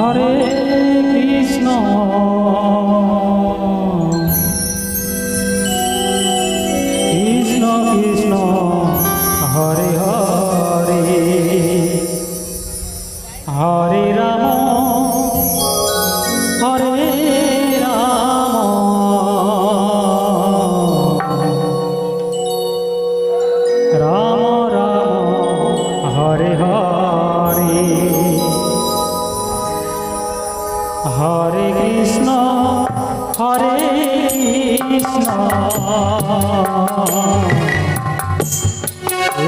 হরে Krishna.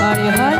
Hari Hari.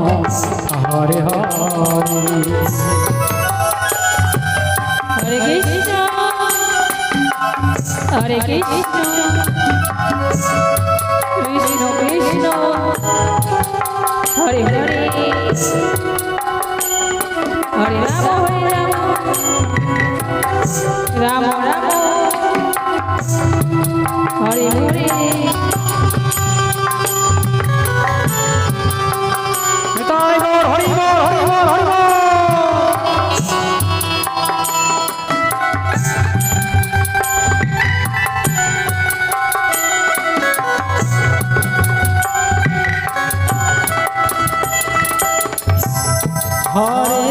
Oh, yeah. ঘরে